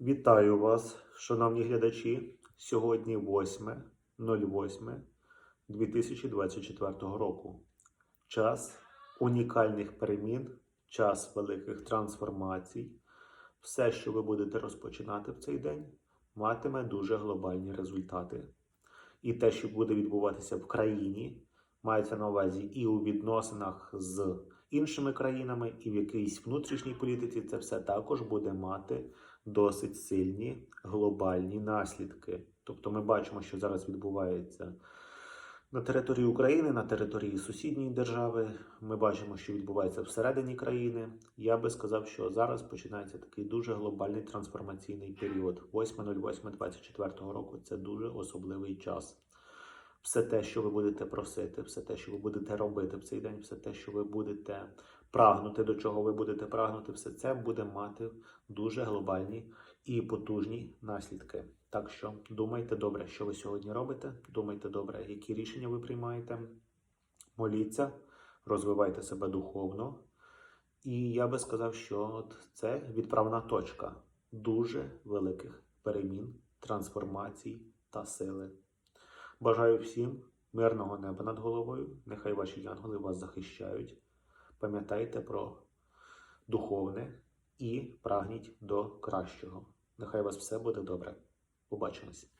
Вітаю вас, шановні глядачі. Сьогодні 8.08.2024 року. Час унікальних перемін, час великих трансформацій. Все, що ви будете розпочинати в цей день, матиме дуже глобальні результати. І те, що буде відбуватися в країні, мається на увазі і у відносинах з іншими країнами, і в якійсь внутрішній політиці, це все також буде мати досить сильні глобальні наслідки. Тобто ми бачимо, що зараз відбувається на території України, на території сусідньої держави. Ми бачимо, що відбувається всередині країни. Я би сказав, що зараз починається такий дуже глобальний трансформаційний період. 8.08.24 року це дуже особливий час. Все те, що ви будете просити, все те, що ви будете робити в цей день, все те, що ви будете прагнути, до чого ви будете прагнути, все це буде мати дуже глобальні і потужні наслідки. Так що думайте добре, що ви сьогодні робите. Думайте добре, які рішення ви приймаєте. Моліться, розвивайте себе духовно. І я би сказав, що от це відправна точка дуже великих перемін, трансформацій та сили. Бажаю всім мирного неба над головою. Нехай ваші янголи вас захищають. Пам'ятайте про духовне і прагніть до кращого. Нехай вас все буде добре. Побачимось.